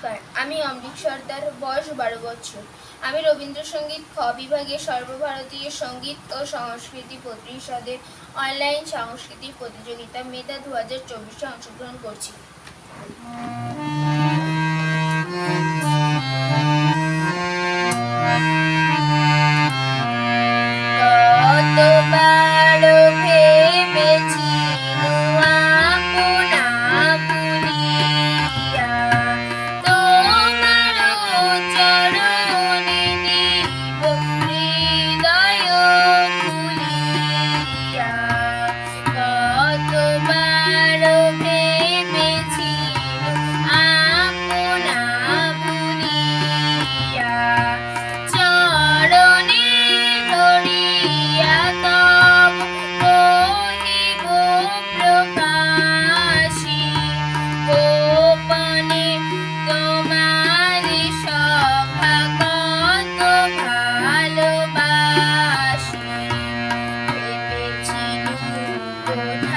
নমস্কার, আমি অমৃত সর্দার, বয়স বারো বছর। আমি রবীন্দ্রসঙ্গীত খ বিভাগে সর্বভারতীয় সংগীত ও সংস্কৃতি পরিষদের অনলাইন সাংস্কৃতিক প্রতিযোগিতা মেধা দু হাজার চব্বিশে অংশগ্রহণ করছি। Bye.